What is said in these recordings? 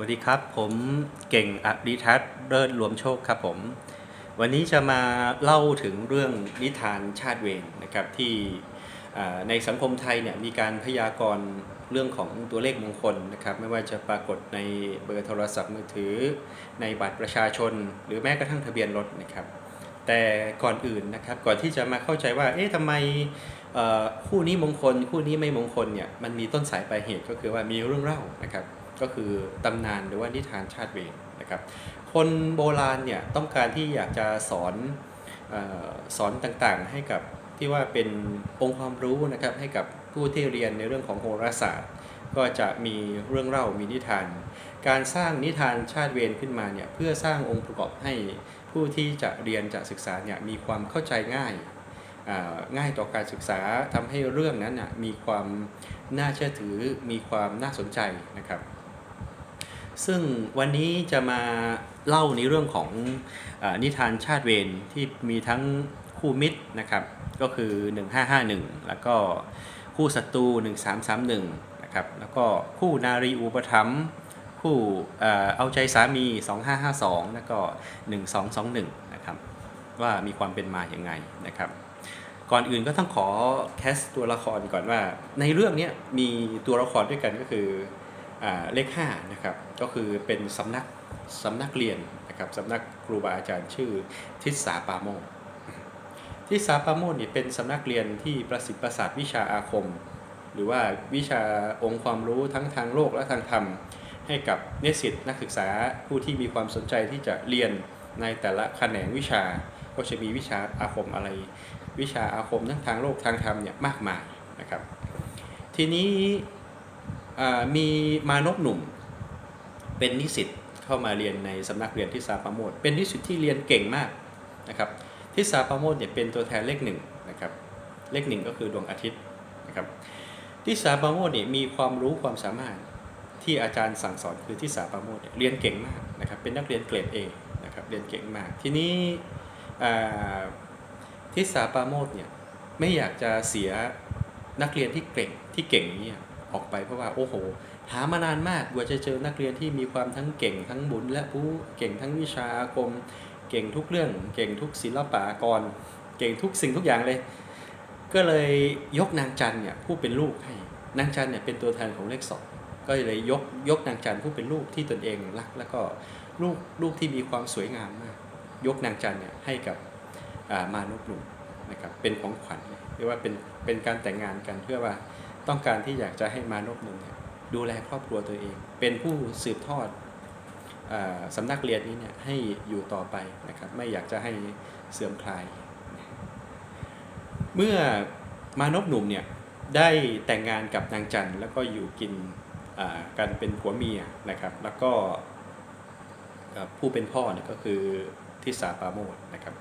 วัสดีครับ ผมเก่งอริทัศน์เลิศรวมโชคครับผม วันนี้จะมาเล่าถึงเรื่องนิทานชาติเวรนะครับที่ในสังคมไทยเนี่ยมีการพยากรณ์เรื่องของตัวเลขมงคลนะครับ ไม่ว่าจะปรากฏในเบอร์โทรศัพท์มือถือ ในบัตรประชาชน หรือแม้กระทั่งทะเบียนรถนะครับ แต่ก่อนอื่นนะครับก่อนที่จะมาเข้าใจว่า เอ๊ะทำไมคู่นี้มงคล คู่นี้ไม่มงคลเนี่ยมันมีต้นสายปลายเหตุก็คือว่ามีเรื่องเล่านะครับ ก็คือตำนานหรือว่านิทานชาติเวรนะครับ คนโบราณเนี่ยต้องการที่อยากจะสอนออสอนต่างๆ ให้กับที่ว่าเป็นองค์ความรู้นะครับให้กับผู้ที่เรียนในเรื่องของโหราศาสตร์ ก็จะมีเรื่องเล่ามีนิทาน การสร้างนิทานชาติเวรขึ้นมาเนี่ยเพื่อสร้างองค์ประกอบให้ผู้ที่จะเรียนจะศึกษาเนี่ยมีความเข้าใจง่ายง่ายต่อการศึกษาทำให้เรื่องนั้นน่ะมีความน่าเชื่อถือมีความน่าสนใจนะครับ ซึ่งวันนี้จะมาเล่าในเรื่องของอนิทานชาติเวรที่มีทั้งคู่มิตรนะครับ ก็คือ 1551 แล้วก็คู่ศัตรู 1331 นะครับ แล้วก็คู่นารีอุปถัมภ์คู่เอาใจสามี 2552 แล้วก็ 1221 นะครับว่ามีความเป็นมาอย่างไงนะครับ ก่อนอื่นก็ต้องขอแคสตัวละครก่อนว่า ในเรื่องนี้มีตัวละครด้วยกันก็คือ เลข5นะครับก็คือเป็นสำนักสำนักเรียนนะครับสำนักครูบาอาจารย์ชื่อทิศสาปาโมทิศสาปาโมกนี่ยเป็นสำนักเรียนที่ประสิทธิ์ประสาทวิชาอาคม หรือว่าวิชาองค์ความรู้ทั้งทางโลกและทางธรรม ให้กับนิสิตนักศึกษาผู้ที่มีความสนใจที่จะเรียนในแต่ละแขนงวิชา ก็จะมีวิชาอาคมอะไร วิชาอาคมทั้งทางโลกทางธรรมเนี่ยมากมายนะครับ ทีนี้ มีมานพหนุ่ม เป็นนิสิตเข้ามาเรียนในสำนักเรียนที่สาปาโมดเป็นนิสิตที่เรียนเก่งมากนะครับที่สาปาโมดเนี่ยเป็นตัวแทนเลขหนึ่งนะครับเลขหนึ่งก็คือดวงอาทิตย์นะครับที่สาปาโมดเนี่ยมีความรู้ความสามารถที่อาจารย์สั่งสอนคือที่สาปาโมดเรียนเก่งมากนะครับเป็นนักเรียนเกรด A นะครับเรียนเก่งมาก ทีนี้ที่สาปาโมดเนี่ยไม่อยากจะเสียนักเรียนที่เก่งที่เก่งนี้ย ออกไปเพราะว่าโอ้โห หามานานมากกว่าจะเจอนักเรียนที่มีความทั้งเก่งทั้งบุญ และผู้เก่งทั้งวิชาอาคม เก่งทุกเรื่อง เก่งทุกศิลปากร เก่งทุกสิ่งทุกอย่างเลย ก็เลยยกนางจันเนี่ยผู้เป็นลูกให้นางจันเนี่ยเป็นตัวแทนของเลขสองก็เลยยกยกนางจันผู้เป็นลูกที่ตนเองรัก แล้วก็ลูกลูกที่มีความสวยงามมาก ยกนางจันเนี่ยให้กับอ่ามานพหนุ่มนะครับเป็นของขวัญเรียกว่าเป็นเป็นการแต่งงานกันเพื่อว่า ต้องการที่อยากจะให้มานพหนึ่งดูแลครอบครัวตัวเอง เป็นผู้สืบทอดอสำนักเรียนนี้เนี่ยให้อยู่ต่อไปนะครับ ไม่อยากจะให้เสื่อมคลาย เมื่อมานพหนุ่มเนี่ยได้แต่งงานกับนางจันแล้วก็อยู่กินกันเป็นผัวเมียนะครับ แล้วก็ผู้เป็นพ่อเนี่ยก็คือทิสาปาโมดนะครับ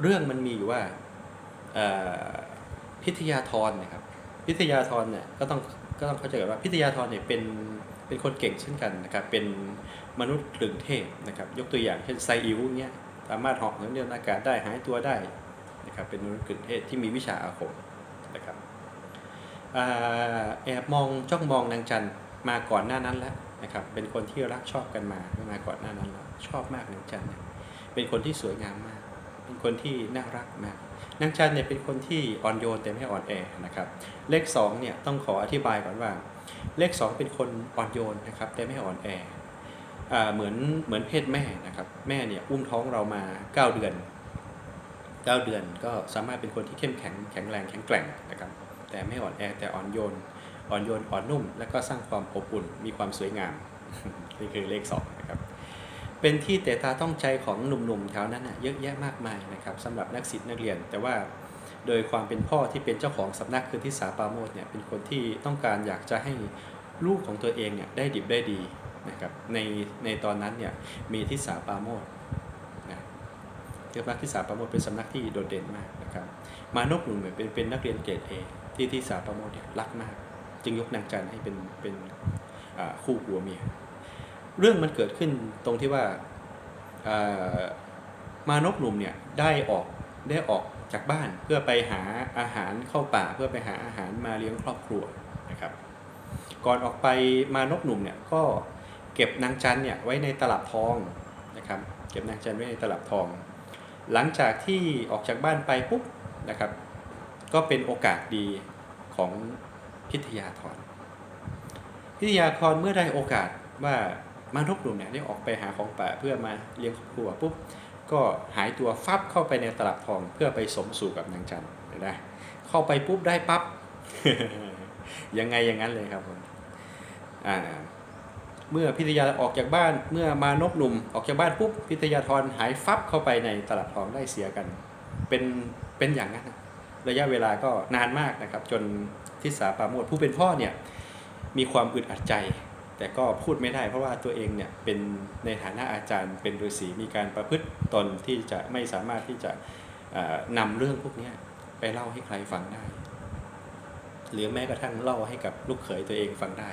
เรื่องมันมีอยู่ว่าพิทยาธรนะครับ พิทยาธรเนี่ยก็ต้องก็ต้องเข้าใจกันว่าพิทยาธรเนี่ยเป็นเป็นคนเก่งเช่นกันนะครับเป็นมนุษย์กลึงเทพนะครับยกตัวอย่างเช่นไซอิ๋วเนี่ยสามารถหอกเหินเดินอากาศได้หายตัวได้นะครับเป็นมนุษย์กลึงเทพที่มีวิชาอาคมนะครับอแอบมองจ้องมองนางจันทร์มาก่อนหน้านั้นแล้วนะครับเป็นคนที่รักชอบกันมามาก่อนหน้านั้นแล้วชอบมากนางจันทร์เนี่ยเป็นคนที่สวยงามมาก เป็นคนที่น่ารักมากนางจันเนี่ยเป็นคนที่อ่อนโยนแต่ไม่อ่อนแอนะครับ เลข2เนี่ยต้องขออธิบายก่อนว่า เลข 2 เป็นคนอ่อนโยนนะครับแต่ไม่อ่อนแอเหมือนเหมือนเพศแม่นะครับ แม่เนี่ยอุ้มท้องเรามา 9 เดือน 9 เดือนก็สามารถเป็นคนที่เข้มแข็งแข็งแรงแข็งแกร่งนะครับ แต่ไม่อ่อนแอแต่อ่อนโยน อ่อนโยนอ่อนนุ่ม และก็สร้างความอบอุ่นมีความสวยงามนี่คือเลข2นะครับ เป็นที่แต่ตาต้องใจของหนุ่มๆแถวนั้นนะเยอะแยะมากมายนะครับสำหรับนักศิษย์นักเรียน แต่ว่าโดยความเป็นพ่อที่เป็นเจ้าของสำนักคือที่สาปาโมดเนี่ยเป็นคนที่ต้องการอยากจะให้ลูกของตัวเองเนี่ยได้ดิบได้ดีนะครับในในตอนนั้นเนี่ยมีที่สาปาโมดนะสำนักที่สาปาโมดเป็นสำนักที่โดดเด่นมากนะครับมานพหนุ่มเนี่ยเป็นเป็นนักเรียนเกรดเอที่ที่สาปาโมดเนี่ยรักมาก จึงยกนางจันให้เป็นเป็นคู่ผัวเมีย เรื่องมันเกิดขึ้นตรงที่ว่ามานพหนุ่มเนี่ยได้ออกได้ออกจากบ้านเพื่อไปหาอาหารเข้าป่าเพื่อไปหาอาหารมาเลี้ยงครอบครัวนะครับ ก่อนออกไปมานพหนุ่มเนี่ยก็เก็บนางจันเนี่ยไว้ในตลับทองนะครับเก็บนางจันไว้ในตลับทอง หลังจากที่ออกจากบ้านไปปุ๊บนะครับ ก็เป็นโอกาสดีของพิทยาธรพิทยาธรเมื่อได้โอกาสว่า มานพหนุ่มเนี่ยได้ออกไปหาของป่าเพื่อมาเลี้ยงครอบครัวปุ๊บก็หายตัวฟับเข้าไปในตลับทองเพื่อไปสมสู่กับนางจันเห็นไหมเข้าไปปุ๊บได้ปั๊บยังไงอย่างนั้นเลยครับผมอ่าเมื่อพิทยาออกจากบ้านเมื่อมานพหนุ่มออกจากบ้านปุ๊บพิทยาธรหายฟับเข้าไปในตลาดทองได้เสียกัน เป็นเป็นอย่างนั้น ระยะเวลาก็นานมากนะครับ จนทิสาปาโมดผู้เป็นพ่อเนี่ยมีความอึดอัดใจ แต่ก็พูดไม่ได้เพราะว่าตัวเองเนี่ยเป็นในฐานะอาจารย์ เป็นฤาษีมีการประพฤติตนที่จะไม่สามารถที่จะเอ่อนำเรื่องพวกนี้ไปเล่าให้ใครฟังได้ หรือแม้กระทั่งเล่าให้กับลูกเขยตัวเองฟังได้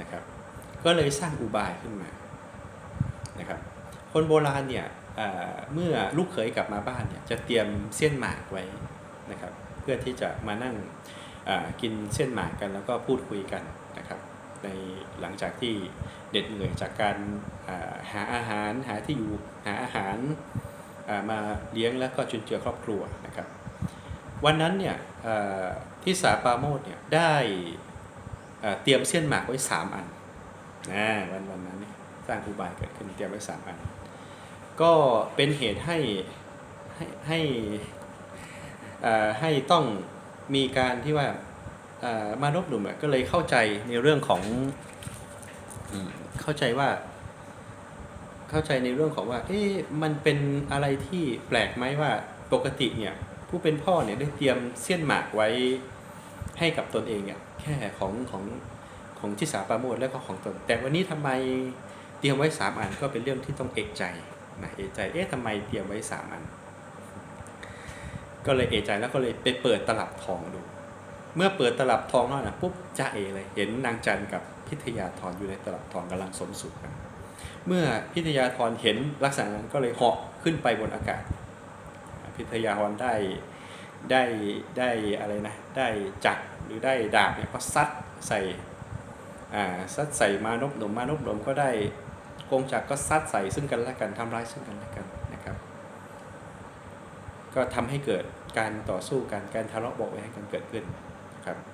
นะครับ ก็เลยสร้างอุบายขึ้นมานะครับ คนโบราณเนี่ยเมื่อลูกเขยกลับมาบ้านเนี่ยจะเตรียมเส้นหมากไว้นะครับ เพื่อที่จะมานั่งกินเส้นหมากกันแล้วก็พูดคุยกัน ในหลังจากที่เด็ดเหนื่อยจากการหาอาหารหาที่อยู่หาอาหารมาเลี้ยงแล้วก็จุนเจือครอบครัวนะครับ วันนั้นเนี่ยที่สาปาโมดเนี่ยได้เตรียมเส้นหมากไว้ 3 อันนะวันวันนั้นสร้างอุบายเกิดขึ้นเตรียมไว้สามอัน ก็เป็นเหตุให้ให้ให้ให้ต้องมีการที่ว่า มานพหนุ่มก็เลยเข้าใจในเรื่องของเข้าใจว่า เข้าใจในเรื่องของว่า เอ๊ะมันเป็นอะไรที่แปลกไหมว่าปกติเนี่ย ผู้เป็นพ่อเนี่ยได้เตรียมเสี้ยนหมากไว้ให้กับตนเองเนี่ยแค่ของของของที่สาปราโมดและก็ของตน แต่วันนี้ทำไมเตรียมไว้สามอันก็เป็นเรื่องที่ต้องเอกใจนะเอกใจเอ๊ะทำไมเตรียมไว้สามอัน ก็เลยเอกใจแล้วก็เลยไปเปิดตลับทองดู เมื่อเปิดตลับทองแล้วนะปุ๊บจ้าเอเลยเห็นนางจันกับพิทยาธรอยู่ในตลับทองกำลังสมสุขกัน เมื่อพิทยาธรเห็นลักษณะนั้นก็เลยเหาะขึ้นไปบนอากาศ พิทยาธรได้ได้ได้อะไรนะได้จักรหรือได้ดาบเนี่ยก็ซัดใส่อ่าซัดใส่มานพหนุ่มมานพหนุ่มก็ได้กงจักรก็ซัดใส่ซึ่งกันและกันทำร้ายซึ่งกันและกันนะครับ ก็ทำให้เกิดการต่อสู้กันการทะเลาะเบาะแว้งกันเกิดขึ้น นะครับ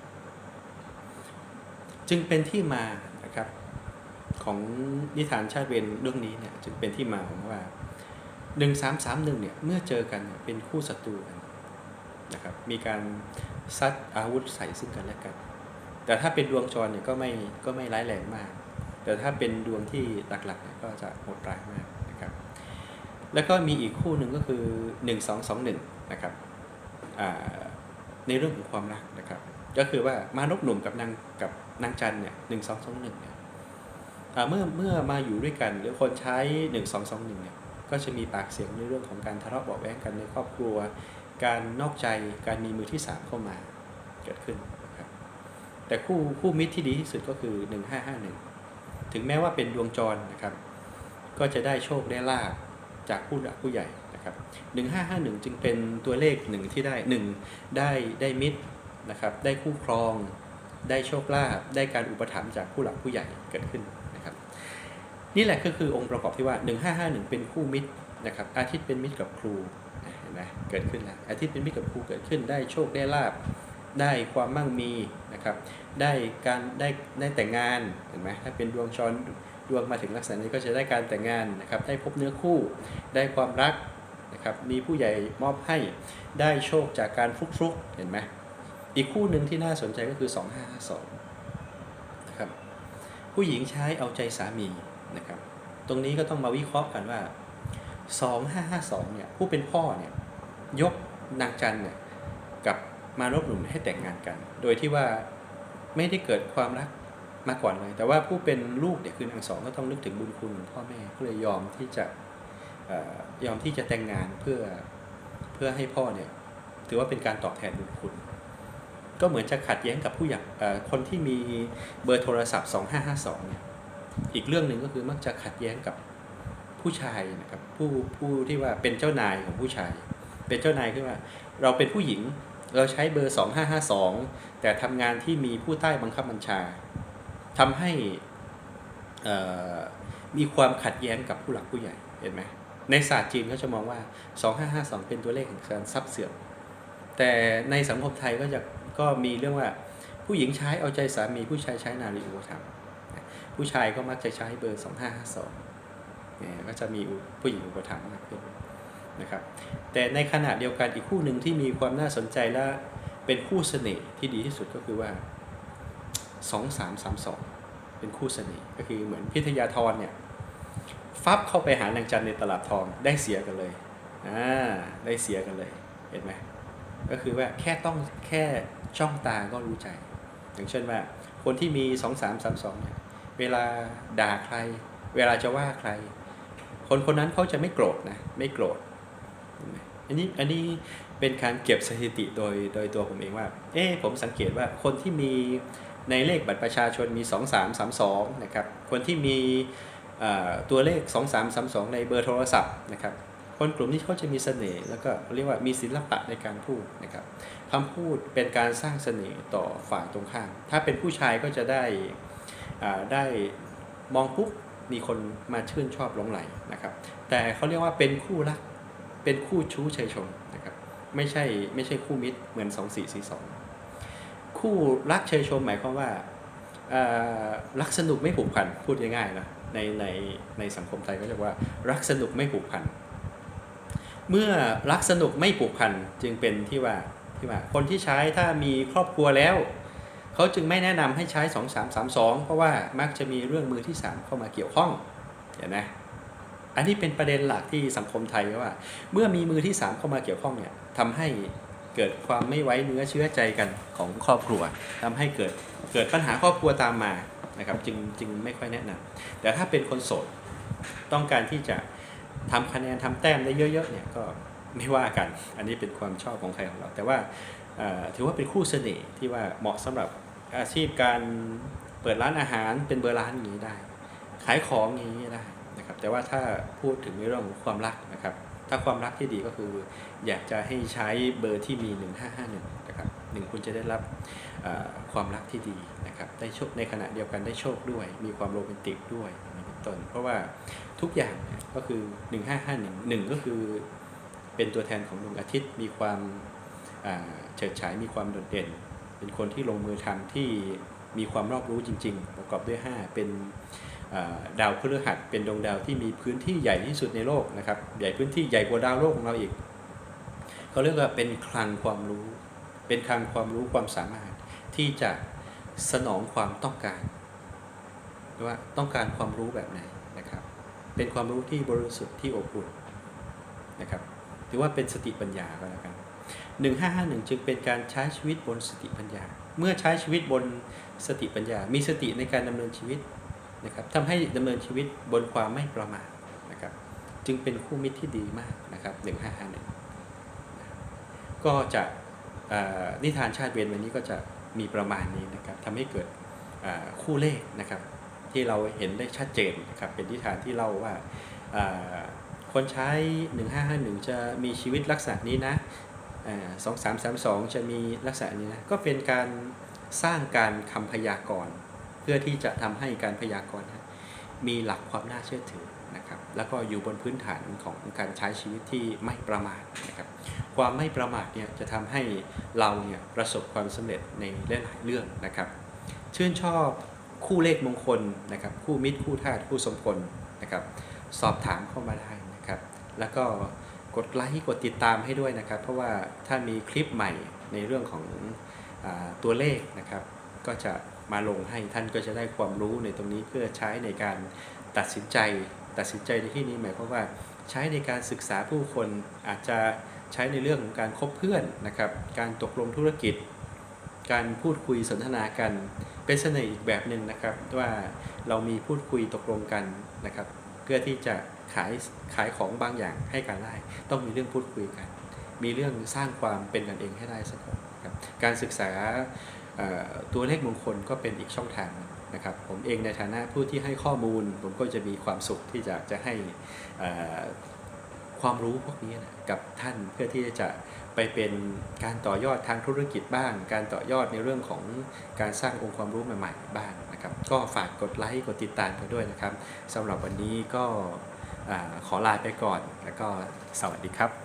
จึงเป็นที่มานะครับ ของนิทานชาติเวรเรื่องนี้เนี่ยจึงเป็นที่มาของว่าหนึ่งสามสามหนึ่งเนี่ยเมื่อเจอกันเป็นคู่ศัตรูกันนะครับ มีการซัดอาวุธใส่ซึ่งกันและกัน แต่ถ้าเป็นดวงจรเนี่ยก็ไม่ก็ไม่ร้ายแรงมาก แต่ถ้าเป็นดวงที่หลักๆเนี่ยก็จะโหดร้ายมากนะครับ แล้วก็มีอีกคู่หนึ่งก็คือ 1 2 2 1 นะครับในเรื่องของความรักนะครับ ก็คือว่ามานพหนุ่มกับนางกับนางจันเนี่ยหนึ่งสองสองหนึ่งเนี่ยเมื่อเมื่อมาอยู่ด้วยกัน หรือคนใช้หนึ่งสองสองหนึ่งเนี่ยก็จะมีปากเสียงในเรื่องของการทะเลาะเบาแว้งกันในครอบครัว การนอกใจการมีมือที่สามเข้ามาเกิดขึ้นนะครับแต่คู่คู่มิตรที่ดีที่สุดก็คือ1551ถึงแม้ว่าเป็นดวงจรนะครับ ก็จะได้โชคได้ลาบจากผู้หลักผู้ใหญ่นะครับ1551จึงเป็นตัวเลขหนึ่งที่ได้1ได้ได้มิตร นะครับได้คู่ครอง ได้โชคลาภได้การอุปถัมภ์จากผู้หลักผู้ใหญ่เกิดขึ้นนะครับนี่แหละก็คือองค์ประกอบที่ว่า 1551 เป็นคู่มิตรนะครับอาทิตย์เป็นมิตรกับครูนะเห็นไหมเกิดขึ้นแล้วอาทิตย์เป็นมิตรกับครูเกิดขึ้น ได้โชคได้ลาบได้ความมั่งมีนะครับได้การได้ได้แต่งงานเห็นไหมถ้าเป็นดวงชรดวงมาถึงลักษณะนี้ก็จะได้การแต่งงานนะครับได้พบเนื้อคู่ได้ความรักนะครับมีผู้ใหญ่มอบให้ได้โชคจากการฟุกฟลุกๆเห็นไหม อีกคู่หนึ่งที่น่าสนใจก็คือ 2552นะครับผู้หญิงใช้เอาใจสามีนะครับตรงนี้ก็ต้องมาวิเคราะห์กันว่า 2552เนี่ยผู้เป็นพ่อเนี่ยยกนางจันเนี่ยกับมารบหนุ่มให้แต่งงานกัน โดยที่ว่าไม่ได้เกิดความรักมาก่อนเลย แต่ว่าผู้เป็นลูกเนี่ยคือนางสองก็ต้องนึกถึงบุญคุณของพ่อแม่ก็เลยยอมที่จะออยอมที่จะแต่งงานเพื่อเพื่อให้พ่อเนี่ยถือว่าเป็นการตอบแทนบุญคุณ ก็เหมือนจะขัดแย้งกับผู้ใหญ่คนที่มีเบอร์โทรศัพท์ 2552เนี่ยอีกเรื่องหนึ่งก็คือมักจะขัดแย้งกับผู้ชายนะครับผู้ผู้ที่ว่าเป็นเจ้านายของผู้ชาย เป็นเจ้านายคือว่า เราเป็นผู้หญิงเราใช้เบอร์ 2552 แต่ทำงานที่มีผู้ใต้บังคับบัญชาทำให้มีความขัดแย้งกับผู้หลักผู้ใหญ่เห็นไหมในศาสตร์จีนเขาจะมองว่า 2552 เป็นตัวเลขแห่งการทรัพย์เสื่อมแต่ในสังคมไทยก็จะ ก็มีเรื่องว่าผู้หญิงใช้เอาใจสามีผู้ชายใช้นารีอุปถัมภ์ผู้ชายก็มักจะใช้เบอร์ 2552เนี่ยก็จะมีผู้หญิงอุปถัมภ์มากขึ้นนะครับแต่ในขณะเดียวกันอีกคู่หนึ่งที่มีความน่าสนใจและเป็นคู่เสน่ห์ที่ดีที่สุดก็คือว่า 2332 เป็นคู่เสน่ห์ก็คือเหมือนพิทยาธรเนี่ยฟับเข้าไปหานางจันในตลาดทองได้เสียกันเลยอ่าได้เสียกันเลยเห็นไหมก็คือว่าแค่ต้องแค่ จ้องตาก็รู้ใจ อย่างเช่นว่า คนที่มี2 3 3 2เนี่ยเวลาด่าใคร เวลาจะว่าใคร คนคนนั้นเขาจะไม่โกรธนะไม่โกรธอันนี้อันนี้เป็นการเก็บสถิติโดยโดยตัวผมเองว่า เอ๊ผมสังเกตว่าคนที่มีในเลขบัตรประชาชนมี 2 3 3 2นะครับคนที่มีเอ่อตัวเลข 2 3 3 2 ในเบอร์โทรศัพท์นะครับ คนกลุ่มนี้เขาจะมีเสน่ห์แล้วก็เรียกว่ามีศิลปะในการพูดนะครับคำพูดเป็นการสร้างเสน่ห์ต่อฝ่ายตรงข้าม ถ้าเป็นผู้ชายก็จะได้ได้มองปุ๊บมีคนมาชื่นชอบหลงไหลนะครับ แต่เขาเรียกว่าเป็นคู่รัก เป็นคู่ชู้ชายชมนะครับ ไม่ใช่ไม่ใช่คู่มิตรเหมือน2442คู่รักเชยชมหมายความว่ารักสนุกไม่ผูกพันพูดง่ายๆนะในในในสังคมไทยก็จะว่ารักสนุกไม่ผูกพัน เมื่อรักสนุกไม่ผูกพันจึงเป็นที่ว่าที่ว่า คนที่ใช้ถ้ามีครอบครัวแล้ว เขาจึงไม่แนะนำให้ใช้ 2332 เพราะว่ามักจะมีเรื่องมือที่ 3 เข้ามาเกี่ยวข้องเห็นไหมอันนี้เป็นประเด็นหลักที่สังคมไทยว่า เมื่อมีมือที่ 3 เข้ามาเกี่ยวข้องเนี่ยทำให้เกิดความไม่ไว้เนื้อเชื้อใจกันของครอบครัวทำให้เกิดเกิดปัญหาครอบครัวตามมานะครับจึงจึงไม่ค่อยแนะนำแต่ถ้าเป็นคนโสดต้องการที่จะ ทำคะแนนทำแต้มได้เยอะๆเนี่ยก็ไม่ว่ากัน อันนี้เป็นความชอบของใครของเรา แต่ว่าถือว่าเป็นคู่เสน่ห์ที่ว่าเหมาะสำหรับอาชีพการเปิดร้านอาหารเป็นเบอร์ร้านอย่างนี้ได้ ขายของอย่างนี้ได้นะครับ แต่ว่าถ้าพูดถึงในเรื่องของความรักนะครับ ถ้าความรักที่ดีก็คืออยากจะให้ใช้เบอร์ที่มี 1551นะครับหนึ่งคุณจะได้รับความรักที่ดีนะครับ ได้โชคในขณะเดียวกันได้โชคด้วย มีความโรแมนติกด้วย ต้น เพราะว่าทุกอย่างเนี่ยก็คือ 1551หนึ่งก็คือเป็นตัวแทนของดวงอาทิตย์มีความเฉิดฉายมีความโดดเด่น เป็นคนที่ลงมือทำที่มีความรอบรู้จริง ๆ ประกอบด้วย 5 เป็นดาวพฤหัสเป็นดวงดาวที่มีพื้นที่ใหญ่ที่สุดในโลกนะครับ ใหญ่พื้นที่ใหญ่กว่าดาวโลกของเราอีกเขาเรียกว่าเป็นคลังความรู้ เป็นคลังความรู้ความสามารถที่จะสนองความต้องการ ว่าต้องการความรู้แบบไหนนะครับ เป็นความรู้ที่บริสุทธิ์ที่อบอุ่นนะครับถือว่าเป็นสติปัญญาก็แล้วกัน 1551 จึงเป็นการใช้ชีวิตบนสติปัญญา เมื่อใช้ชีวิตบนสติปัญญา มีสติในการดำเนินชีวิตนะครับทำให้ดำเนินชีวิตบนความไม่ประมาทนะครับ จึงเป็นคู่มิตรที่ดีมากนะครับ 1551 ก็จะเอ่อนิทานชาติเวรวันนี้ก็จะมีประมาณนี้นะครับทำให้เกิดคู่เลขนะครับ ที่เราเห็นได้ชัดเจนนะครับเป็นนิทานที่เล่าว่าคนใช้ 1551 จะมีชีวิตลักษณะนี้นะสองสามสามสองจะมีลักษณะนี้นะก็เป็นการสร้างการคำพยากรณ์ เพื่อที่จะทำให้การพยากรณ์มีหลักความน่าเชื่อถือนะครับแล้วก็อยู่บนพื้นฐานของการใช้ชีวิตที่ไม่ประมาทนะครับความไม่ประมาทเนี่ยจะทำให้เราเนี่ยประสบความสำเร็จในหลายๆเรื่องนะครับ ชื่นชอบ คู่เลขมงคลนะครับคู่มิตรคู่ธาตุคู่สมพลนะครับสอบถามเข้ามาได้นะครับ แล้วก็กดไลค์กดติดตามให้ด้วยนะครับ เพราะว่าถ้ามีคลิปใหม่ในเรื่องของอตัวเลขนะครับ ก็จะมาลงให้ท่านก็จะได้ความรู้ในตรงนี้เพื่อใช้ในการตัดสินใจ ตัดสินใจในที่นี้หมายความว่าใช้ในการศึกษาผู้คนอาจจะใช้ในเรื่องของการคบเพื่อนนะครับ การตกลงธุรกิจ การพูดคุยสนทนากัน เป็นเสน่ห์อีกแบบหนึ่งนะครับว่าเรามีพูดคุยตกลงกันนะครับ เพื่อที่จะขายขายของบางอย่างให้กันได้ ต้องมีเรื่องพูดคุยกัน มีเรื่องสร้างความเป็นกันเองให้ได้สักก่อนครับการศึกษาตัวเลขมงคลก็เป็นอีกช่องทางนะครับผมเองในฐานะผู้ที่ให้ข้อมูล ผมก็จะมีความสุขที่จะจะให้ความรู้พวกนี้นะกับท่านเพื่อที่จะ ไปเป็นการต่อยอดทางธุรกิจบ้าง การต่อยอดในเรื่องของการสร้างองค์ความรู้ใหม่ๆบ้างนะครับ ก็ฝากกดไลค์กดติดตามกันด้วยนะครับสำหรับวันนี้ก็อขอลาไปก่อนแล้วก็สวัสดีครับ